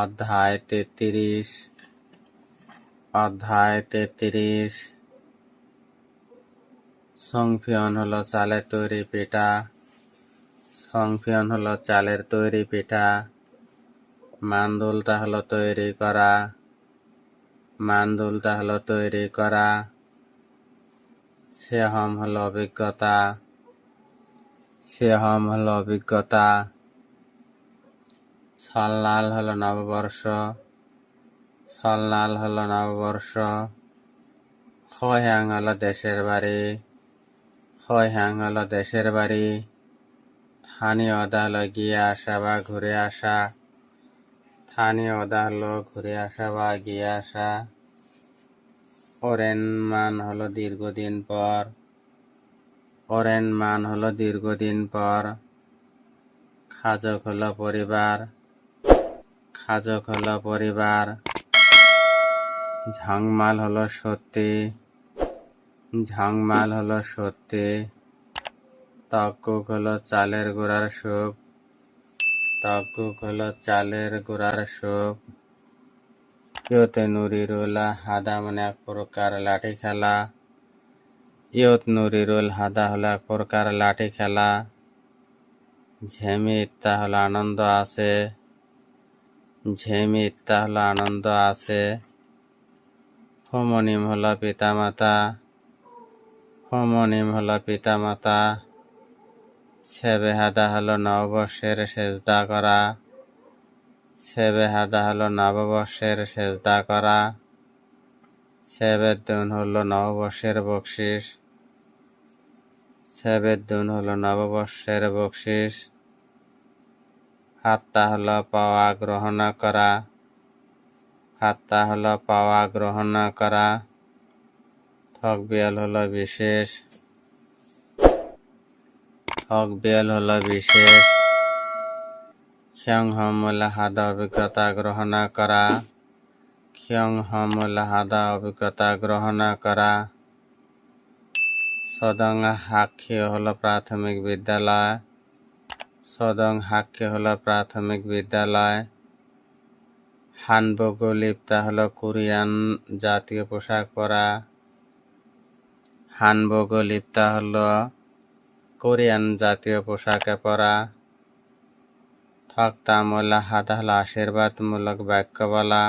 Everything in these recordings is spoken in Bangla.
অধ্যায় তেত্রিশ। অধ্যায় তেত্রিশ। সংফিয়ন হলো চালের তৈরি পিঠা। সংফিয়ন হলো চালের তৈরি পিঠা। মান্দুলতা হলো তৈরি করা। মান্দুলতা হলো তৈরি করা। সেহম হলো অভিজ্ঞতা। সেহম হলো অভিজ্ঞতা। সল্লাল হলো নববর্ষ সল্লাল হলো নববর্ষ। খয়াং হলো দেশের বাড়ি খয়াং হলো দেশের বাড়ি। স্থানীয় অদা হলো গিয়ে আসা বা ঘুরে আসা। স্থানীয় অদা হলো ঘুরে আসা বা গিয়ে আসা। ওরেন মান হলো দীর্ঘদিন পর। ওরেন মান হলো দীর্ঘদিন পর। খাজক হলো পরিবার। খাজক হলো পরিবার। ঝাংমাল হল সত্যি। ঝাংমাল হল সত্যি। তকুক হলো চালের গোড়ার সুপ তকুক হলো চালের গোড়ার সুপ ইয়তে নুরিরুল হাদা মানে এক প্রকার লাঠি খেলা। ইয়ত নুরিরুল হাদা হলো এক প্রকার লাঠি খেলা। ঝেমি ইত্যা হলো আনন্দ আছে। ঝেমি ইত্যা হলো আনন্দ আছে। হোমনিম হলো পিতামাতা। হোমনিম হলো পিতামাতা। সেবেহাদা হল নববর্ষের সেজদা করা। সেবেহাদা হল নববর্ষের সেজদা করা। সেবেদ্দুন হল নববর্ষের বকশিস। সেবেদ্দুন হল নববর্ষের বকশিস। হাত্তা হলো পাওয়া গ্রহণ করা। হাত্তা হলো পাওয়া গ্রহণ করা। থকবিয়াল হলো বিশেষ। থকবিয়াল হলো বিশেষ। ক্ষং হমলা হাদা অভিজ্ঞতা গ্রহণ করা। ক্ষং হমলা হাদা অভিজ্ঞতা গ্রহণ করা। সদং হাক্ষী হলো প্রাথমিক বিদ্যালয়। সদং হাক্ষী হলো প্রাথমিক বিদ্যালয়। হানবগো লিপ্তা হলো কোরিয়ান জাতীয় পোশাক পরা। হানবগো লিপ্তা হলো কোরিয়ান জাতীয় পোশাকে পরা। থকতামুল হাদা হলো আশীর্বাদমূলক বাক্য বলা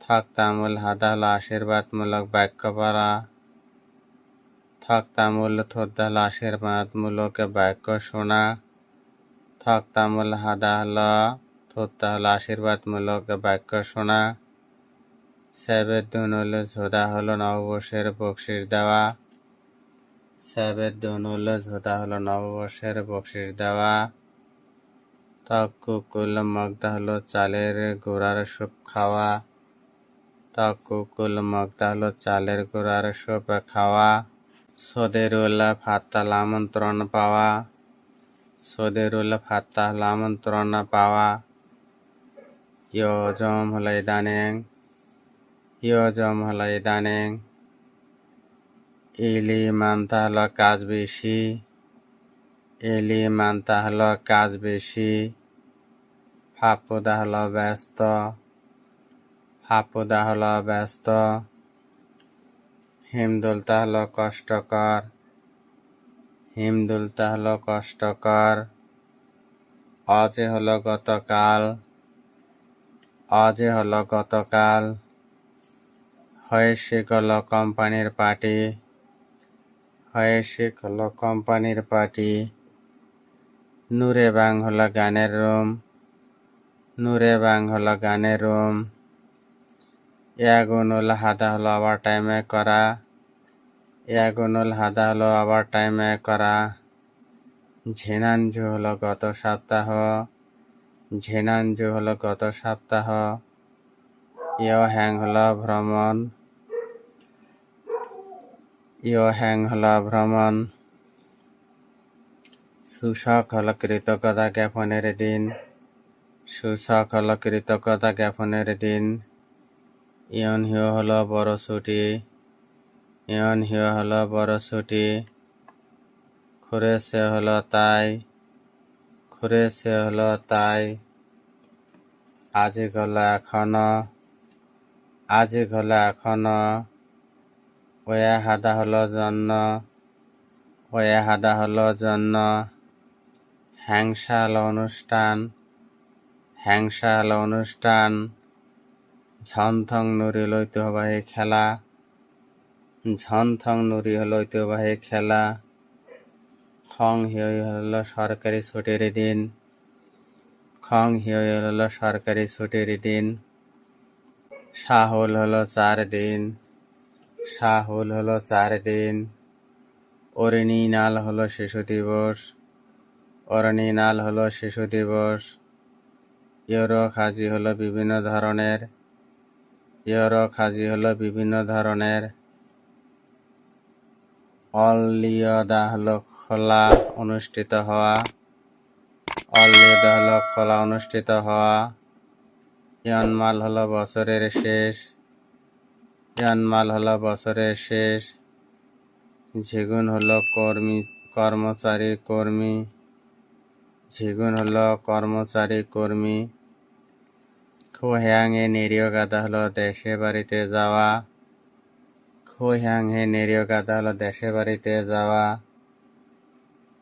থকতামুল হাদা হলো আশীর্বাদমূলক বাক্য বলা থকতামুল থোদ্দা হলো আশীর্বাদমূলক বাক্য শোনা। থকতামুল হাদা হলো থোদ্দা হলো আশীর্বাদমূলক বাক্য শোনা। সেবেদ্দুন হলো ঝোদা হলো নববর্ষের বকশিস দেওয়া। সেবেদ্দুন হলো ঝোদা হলো নববর্ষের বকশিস দেওয়া। তক তকুকুল মগদা হলো চালের গোড়ার সুপ খাওয়া। তক তকুকুল মগদা হলো চালের গোড়ার সুপ খাওয়া। সদেরুল্লাহ ফাতাল আমন্ত্রণ পাওয়া। সদেরুল্লাহ ফাত্তাল আমন্ত্রণ পাওয়া ইয়জম হলো ইদানিং ইয়জম হলো ইদানিং ইলি মানতা হলো কাজ বেশি এলি মানতা হলো কাজ বেশি ফাপুদা হলো ব্যস্ত ফাপুদা হলো ব্যস্ত হিমদুলতা হলো কষ্টকর হিমদুলতা হলো কষ্টকর, অজে হলো গতকাল, অজে হলো গতকাল হয়েসিক হলো কোম্পানির পার্টি হয়েসিক হলো কোম্পানির পার্টি নূরে বাং হলো গানের রুম, নূরে বাং হলো গানের রুম। ইয়াগুনুল হাদা হলো আবার টাইমে করা। ইয়াগুনুল হাদা হলো আবার টাইমে করা। ঝেনানজু হলো গত সপ্তাহ। ঝেনানজু হলো গত সপ্তাহ। ইয় হ্যাং হলো ভ্রমণ। ইয় হ্যাং হলো ভ্রমণ। সুশক হলো কৃতজ্ঞতা জ্ঞাপনের দিন। সুশক হলো কৃতজ্ঞতা জ্ঞাপনের দিন। ইয়ন হিও হলো বড় ছুটি। ইয়ন হিও হল বড় ছুটি খুরেছে হল তাই খুরেছে হল তাই। আজি হলো এখন, আজি হলো এখন, ওয়া হাদা হল জন্য ওয়া হাদা হল জন্য হ্যাংসা হলো অনুষ্ঠান হ্যাংসা হলো অনুষ্ঠান। ঝনথং নুরি ঐতিহ্যবাহী খেলা। ঝনথং নুরি হলো ঐতিহ্যবাহী খেলা। খং হিয়ই হল সরকারি ছুটির দিন। খং হিয়ই হল সরকারি ছুটির দিন। শাহুল হলো চার দিন। শাহুল হলো চার দিন। অরিণিনাল হলো শিশু দিবস। অরণিনাল হলো শিশু দিবস। ইয়রো খাজি হলো বিভিন্ন ধরনের। ইয়রো খাজি হলো বিভিন্ন ধরনের। অলিয়দা হলো খোলা অনুষ্ঠিত হওয়া অলিয়দা হলো খোলা অনুষ্ঠিত হওয়া, ইয়ানমাল হলো বছরের শেষ, ইয়ানমাল হলো বছরের শেষ, ঝিগুন হলো কর্মী, কর্মচারী কর্মী, ঝিগুন হলো কর্মচারী কর্মী। খোহ্যাংয়ে নিরীহ গাদা হলো দেশে বাড়িতে যাওয়া খোহ্যাংয়ে নিরীহ গাদা হলো দেশে বাড়িতে যাওয়া।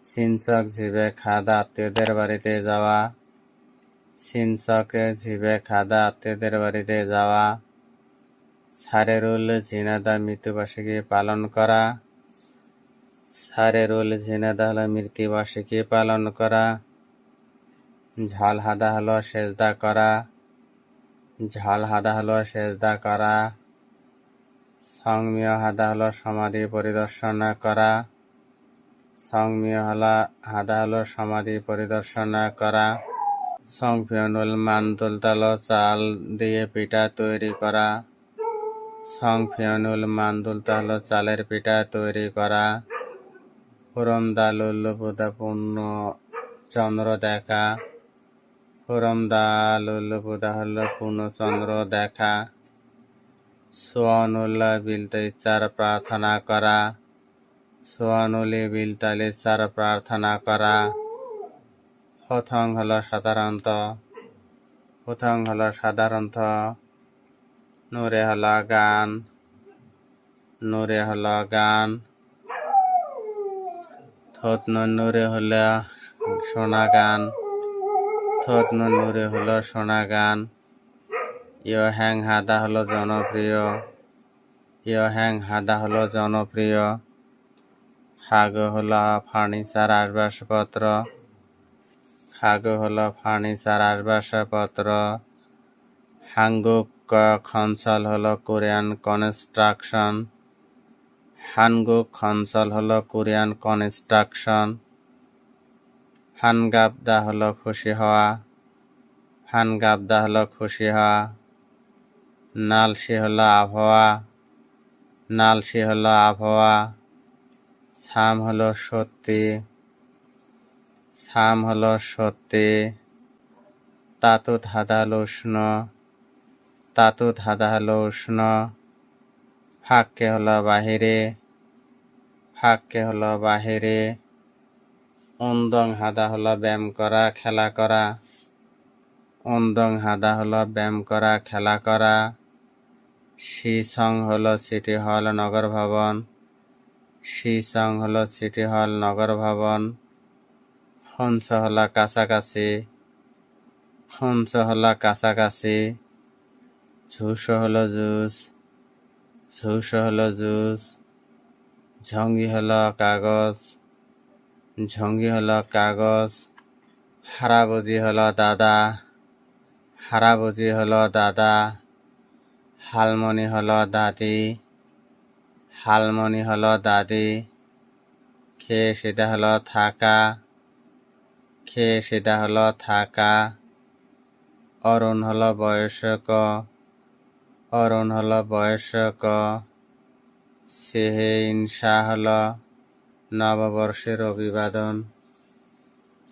সিনচক ঝিবে খাদা আত্মীয়দের বাড়িতে যাওয়া। সিনচকে ঝিবে খাদা আত্মীয়দের বাড়িতে যাওয়া। সারেরুল ঝিনাদা মৃত্যুবার্ষিকী পালন করা। সারেরুল ঝিনাদা হলো মৃত্যুবার্ষিকী পালন করা। ঝাল হাদা হলো সেজদা করা। ঝাল হাদা হলো সেজদা করা। সংমিয় হাদা হলো সমাধি পরিদর্শন করা। সংমিয় হলা হাদা হলো সমাধি পরিদর্শন করা। সংফিয়নুল মানদুলতাল চাল দিয়ে পিঠা তৈরি করা। সংফিয়নুল মানদুলতা হলো চালের পিঠা তৈরি করা। হুরমদালুল বুধাপূর্ণ চন্দ্র দেখা। হুরমদালুল বুধা হলো পূর্ণচন্দ্র দেখা। সোয়ানুল্লাহ বিলতে ইচ্ছার প্রার্থনা করা। সোয়ানুলি বিলতালে ইচ্ছার প্রার্থনা করা। হথং হলো সাধারণত। হথং হলো সাধারণত। নূরে হলো গান। নূরে হলো গান। থতন নূরে হলো সোনা গান। থতন নূরে হলো সোনা গান। ইয় হ্যাং হাদা হলো জনপ্রিয়। ইয় হ্যাং হাদা হলো জনপ্রিয়। হাগ হলো ফার্নিচার আসবাবপত্র হাগ হলো ফার্নিচার আসবাবপত্র হাঙ্গুক খনসল হলো কোরিয়ান কনস্ট্রাকশন। হানগুক খনসল হলো কোরিয়ান কনস্ট্রাকশন। হানগাবদা হলো খুশি হওয়া। হানগাবদা হলো খুশি হওয়া। নালসি হলো আবহাওয়া নালসি হলো আবহাওয়া সাম হলো সত্যি সাম হলো সত্যি, তাতু ধাঁধা হলো উষ্ণ, তাতু ধাঁধা হলো উষ্ণ, ফাঁককে হলো বাহিরে, ফাঁককে হলো বাহিরে অন্দং হাদা হলো ব্যায়াম করা, খেলা করা অন্দং হাদা হলো ব্যায়াম করা, খেলা করা। শিসং হল সিটি হল নগর ভবন। শিসং হল সিটি হল নগর ভবন। খঞ্চ হলো কাছাকাছি। খঞ্চ হলো কাছাকাছি। ঝুস হলো জুস। ঝুস হলো জুস। ঝঙ্গি হলো কাগজ। ঝঙ্গি হলো কাগজ। হারাবুজি হল দাদা। হারাবুজি হল দাদা। হালমনি হলো দাদি হালমনি হলো দাদি খেয়ে সেটা হলো থাকা, খেয়ে সেটা হলো থাকা। অরুণ হলো বয়স্ক, অরুণ হলো বয়স্ক। সেহে ইনসা হলো নববর্ষের অভিবাদন।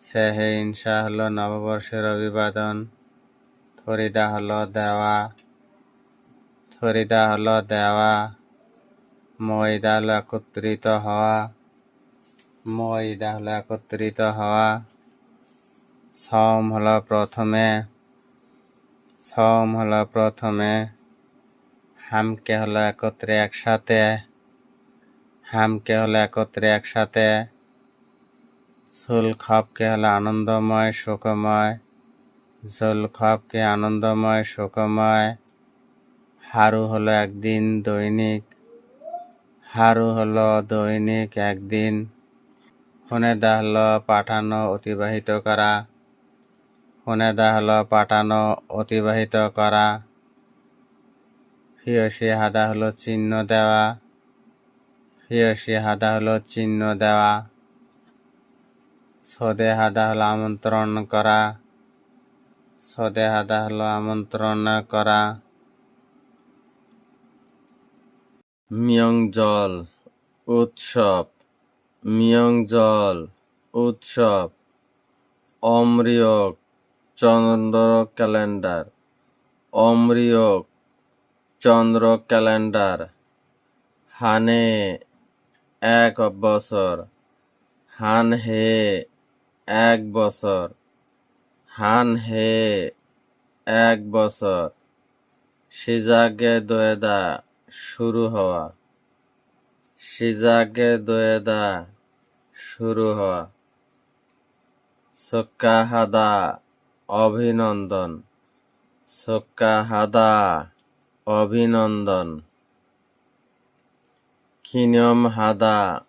সেহে ইনসা হলো নববর্ষের অভিবাদন। থরিদা হলো দেওয়া। থরিদা হল দেওয়া, ময়দা হলো একত্রিত হওয়া, ময়দা হলো একত্রিত হওয়া। সম হল প্রথমে, ছম হল প্রথমে, হামকে হলো একত্রে একসাথে, হামকে হলো একত্রে একসাথে। খপকে হলো আনন্দময়, সুখময় খপকে আনন্দময়, সুখময়। হারু হলো একদিন দৈনিক, হারু হলো দৈনিক একদিন। ফোনেদা হলো পাঠানো, অতিবাহিত করা। ফোনেদা হলো পাঠানো, অতিবাহিত করা। হিয়সি হাদা হলো চিহ্ন দেওয়া। হিয়সি হাদা হলো চিহ্ন দেওয়া। সদে হাদা হলো আমন্ত্রণ করা। সদে হাদা হলো আমন্ত্রণ করা। মিয়ং জল উৎসব। মিয়ং জল উৎসব। অমৃয়ক চন্দ্র ক্যালেন্ডার। অমৃয়ক চন্দ্র ক্যালেন্ডার। হানে, এক বছর। হান হে এক বছর। হান হে এক বছর। সিজাগে দোয়েদা শুরু হওয়া। সিজাগে দোয়েদা শুরু হওয়া। সক্কাহাদা, অভিনন্দন। সক্কাহাদা, অভিনন্দন। খিনিয়ম হাদা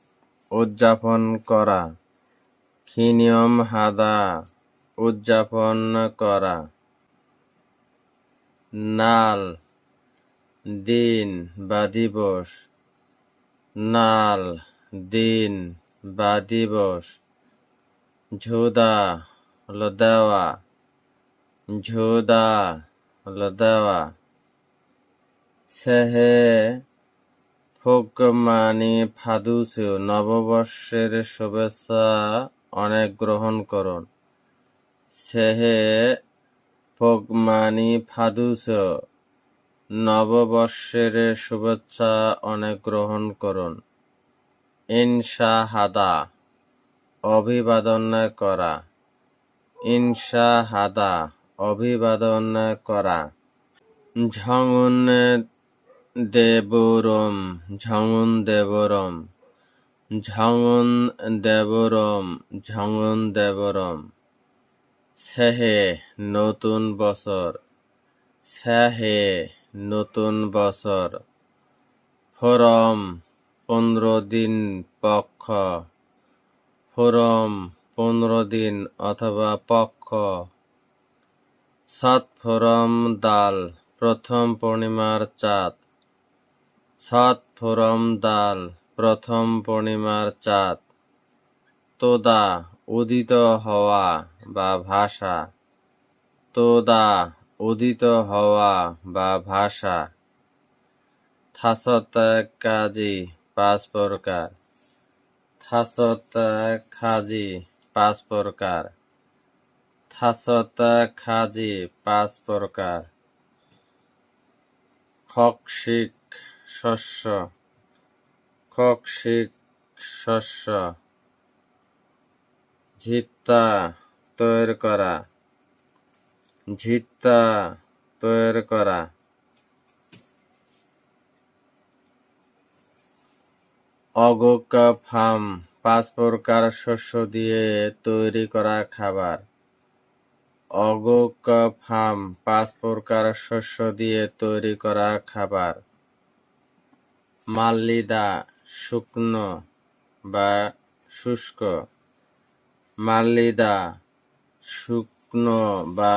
উদযাপন করা। খিনিয়ম হাদা উদযাপন করা। নাল দিন বা দিবস। নাল, দিন বা দিবস। ঝোদা হলো দেওয়া ঝুদা হলো দেওয়া সেহে ফোকমানি ফাদুসু, নববর্ষের শুভেচ্ছা অনেক গ্রহণ করুন। সেহে ফোকমানি ফাদুস। নববর্ষের শুভেচ্ছা অনেক গ্রহণ করুন। ইনশা হাদা অভিবাদন করা। ইনশা হাদা অভিবাদন করা। ঝঙুন দেবরম ঝঙুন দেবরম। ঝঙুন দেবরম ঝঙুন দেবরম। সেহে নতুন বছর। সেহে নতুন বছর। ফরম পনেরো দিন পক্ষ। ফোরম পনেরো দিন অথবা পক্ষ। সাত ফোরম দাল, প্রথম পূর্ণিমার চাঁদ। সাত ফোরম দাল, প্রথম পূর্ণিমার চাঁদ। তোদা উদিত হওয়া বা ভাষা। তোদা উদিত হওয়া বা ভাষা। থাসত কাজী পাঁচ প্রকার খাজি পাঁচ প্রকার খাজি পাঁচ প্রকার খকশিক শস্য। খকশিক শস্য। ঝিত্তা তৈরি করা। ঝিত্তা তৈরি করা। অগোকা ফার্ম পাঁচ প্রকার শস্য দিয়ে তৈরি করা খাবার। অগোকা ফার্ম পাঁচ প্রকার শস্য দিয়ে তৈরি করা খাবার। মাল্লিদা শুকনো বা শুষ্ক। মাল্লিদা শুকনো বা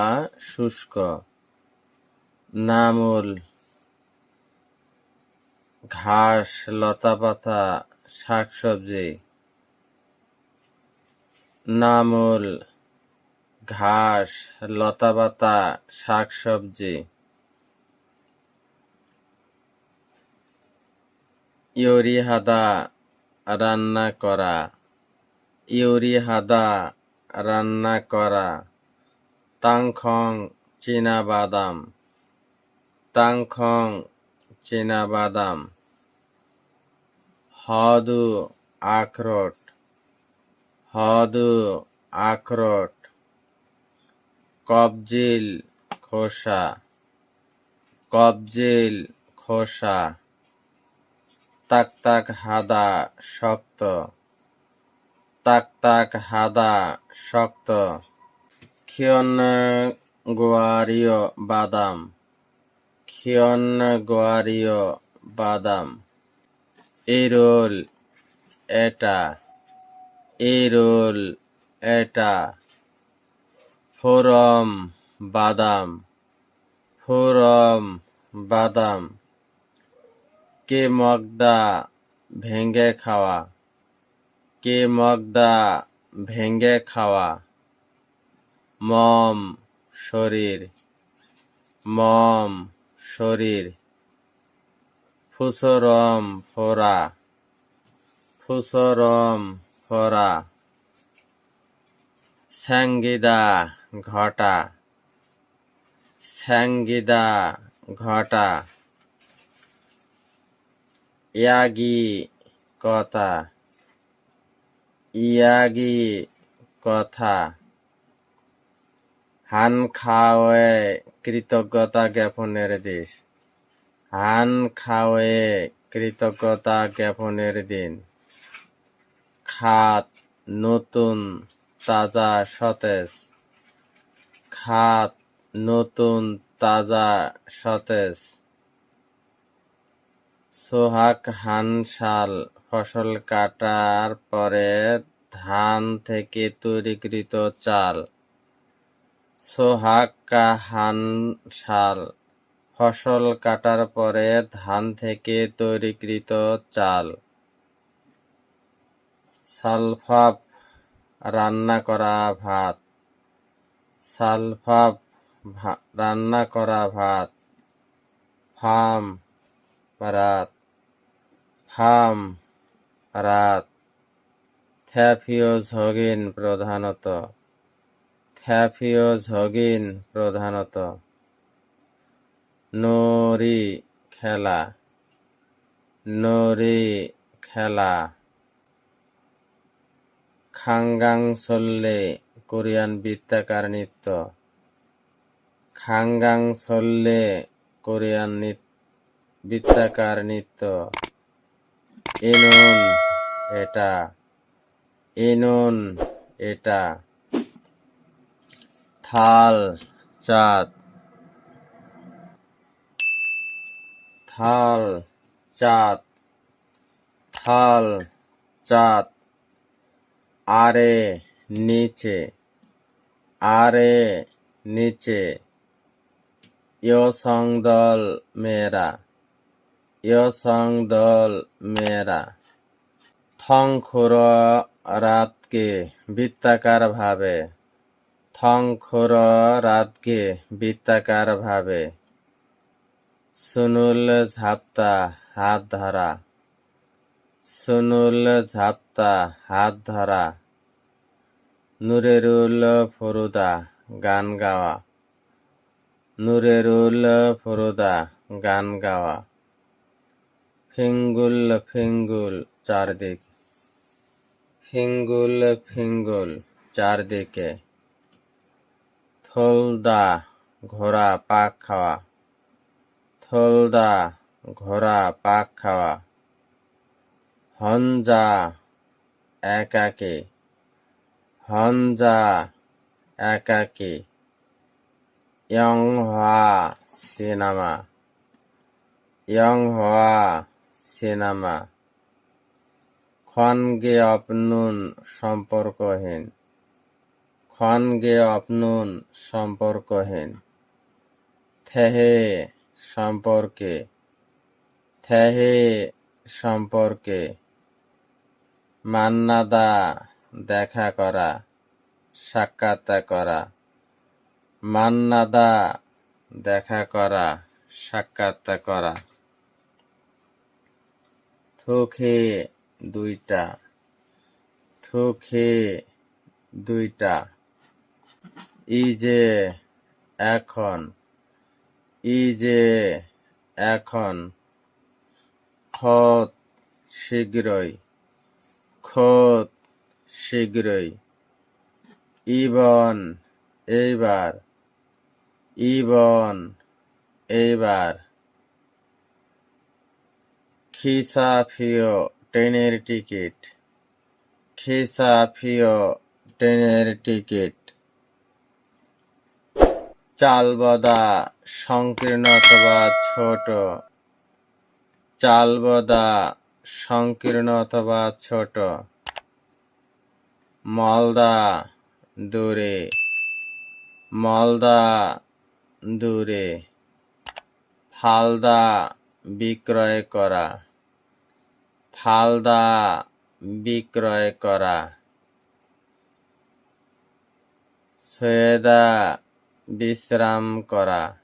শুষ্ক, নামুল, ঘাস, লতাপাতা, শাকসবজি, নামুল, ঘাস, লতাপাতা, শাকসবজি ইউরি হাদা রান্না করা ইউরি হাদা রান্না করা। তাংখং বাদাম তাংখং বাদাম হদু আখরোট হদু আখরোট কবজিল খোসা কবজিল খোসা তাক তাক হাদা শক্ত তাক তাক হাদা শক্ত খিয়ন গোয়ারীয় বাদাম। খিয়ন গোয়ারীয় বাদাম। ইরোল এটা। ইরোল এটা। ফোরম বাদাম। ফোরম বাদাম। কে মগদা ভেঙ্গে খাওয়া। কে মগদা ভেঙ্গে খাওয়া। মম, শরীর। মম, শরীর। ফুসরম ফোরা ফুসরম ফোরা স্যাঙ্গিদা, ঘটা। স্যাঙ্গিদা, ঘটা। ইয়াগি, কথা। ইয়াগি, কথা। হান খাওয়ে কৃতজ্ঞতা জ্ঞাপনের দেশ হান খাওয়ে কৃতজ্ঞতা জ্ঞাপনের দিন। খাত নতুন তাজা সতেজ। খাত নতুন তাজা সতেজ। সোহাগ হান শাল ফসল কাটার পরে ধান থেকে তৈরিকৃত চাল সোহাগ হান শাল ফসল কাটার পরে ধান থেকে তৈরিকৃত চাল। সালফাপ রান্না করা ভাত। সালফাফ রান্না করা ভাত। ফার্ম রাত। ফার্ম রাত। থ্যাফিওঝগিন প্রধানত। থ্যাফিওঝগিন প্রধানত। নরি খেলা। নরি খেলা। খাঙ্গাং সল্লে কোরিয়ান বৃত্তাকার নৃত্য। খাঙ্গাং সল্লে কোরিয়ান বৃত্তাকার নৃত্য। ইনুন এটা। ইনুন এটা। থাল, চাঁদ। থাল চাঁদ। থাল, চাঁদ। আরে, নিচে। আরে, নিচে। ইয়সং দল মেয়েরা। দল মেয়েরা। থংখুর রাতকে বৃত্তাকার ভাবে। থংখুর বৃত্তাকার ভাবে সুনুল ঝাপতা হাত ধরা সুনুল ঝাপতা হাত ধরা নুরেরুল ফরুদা গান গাওয়া নুরেরুল ফরুদা গান গাওয়া ফিঙ্গুল ফিঙ্গুল চারদিক ফিঙ্গুল ফিঙ্গুল চারদিকে থলদা ঘোড়া পাক খাওয়া। থলদা ঘোড়া পাক খাওয়া। হঞ্জা একাকে হঞ্জা একাকে হওয়া সিনেমা। ইয়ং হওয়া সিনেমা। খনগে অপনুন সম্পর্কহীন। খনগে অপনুন সম্পর্কহীন। থেহে সম্পর্কে থেহে সম্পর্কে মান্নাদা দেখা করা, সাক্ষাৎ করা, মান্নাদা দেখা করা, সাক্ষাৎ করা। থুখে দুইটা থুখে দুইটা। ই যে এখন ই যে এখন খত শীঘ্রই খত শীঘ্রই, ইবন এইবার ইবন এইবার খিসাফিও ট্রেনের টিকিট খিসাফিও ট্রেনের টিকিট। চালবদা, সংকীর্ণ অথবা ছোট? চালবদা, সংকীর্ণ অথবা ছোট? মলদা, দূরে? মলদা, দূরে? ফালদা, বিক্রয় করা? ফালদা, বিক্রয় করা? সৈয়দা বিশ্রাম করা।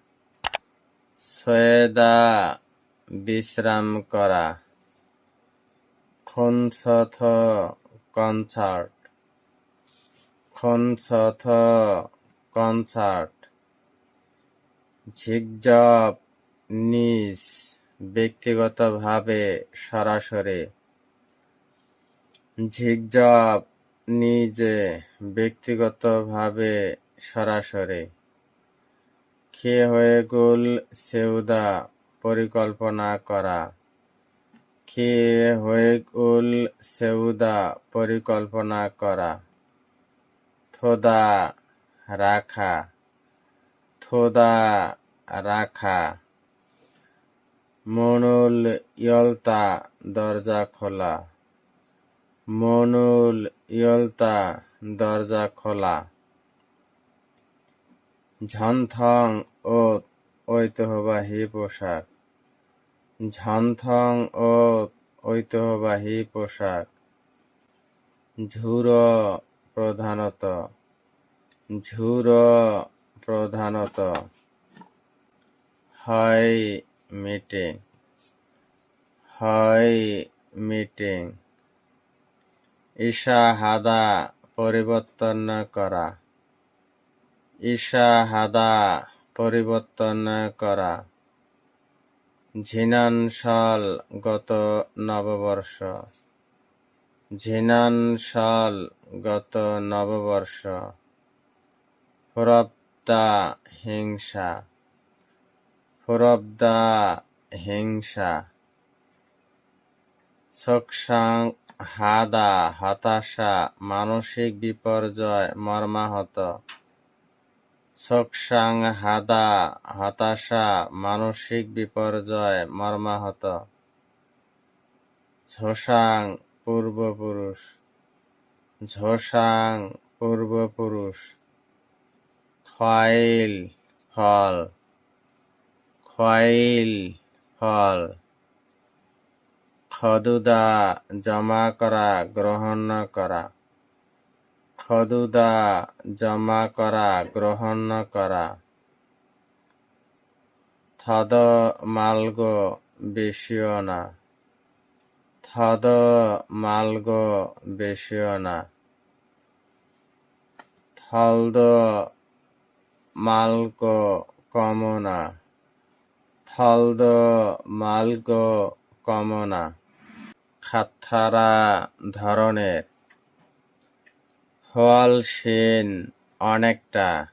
সৈয়দা বিশ্রাম করা। খুনসথ কনসার্ট। খুনসথ কনসার্ট। ঝিকঝপ নিজ ব্যক্তিগতভাবে সরাসরি। ঝিকঝপ নিজে ব্যক্তিগতভাবে সরাসরি। খে হয়ে গুল সেউদা পরিকল্পনা করা। খে হয়ে গুল সেউদা পরিকল্পনা করা। থোদা রাখা। থোদা রাখা। মনুল ইয়লতা দরজা খোলা। মনুল ইয়লতা দরজা খোলা। ঝনথং ও ঐতিহ্যবাহী পোশাক। ঝনথং ও ঐতিহ্যবাহী পোশাক। ঝুরো প্রধানত। ঝুরো প্রধানত। হয় মিটিং। হয় মিটিং। ইশাহাদা পরিবর্তন করা। ইশাহাদা পরিবর্তন করা। ঝিনানসাল গত নববর্ষ। ঝিনানসাল গত নববর্ষ। ফুরব্দা হিংসা। ফুরব্দা হিংসা। সকসাং হাদা হতাশা, মানসিক বিপর্যয় মর্মাহত। সকসাং হাদা, হতাশা, মানসিক বিপর্যয় মর্মাহত। ঝোসাং পূর্বপুরুষ। ঝোসাং পূর্বপুরুষ। খয়েল ফল। খয়েল ফল। খদুদা জমা করা, গ্রহণ করা। খদুদা, জমা করা, গ্রহণ করা। থদ মালগ, বেশিও না। থদ মালগ, বেশিও না। থলদ মালগো কমনা থলদ মালগো কমনা খাথারা ধরনের হলসেন অনেকটা।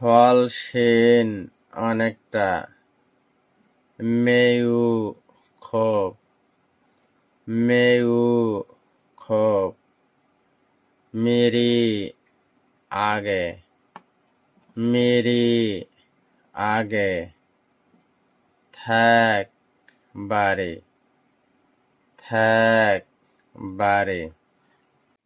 হলসেন অনেকটা। মেয়ু খুব মেয়ু খুব মেরি আগে। মেরি আগে। থাক বাড়ি। থাক বাড়ি।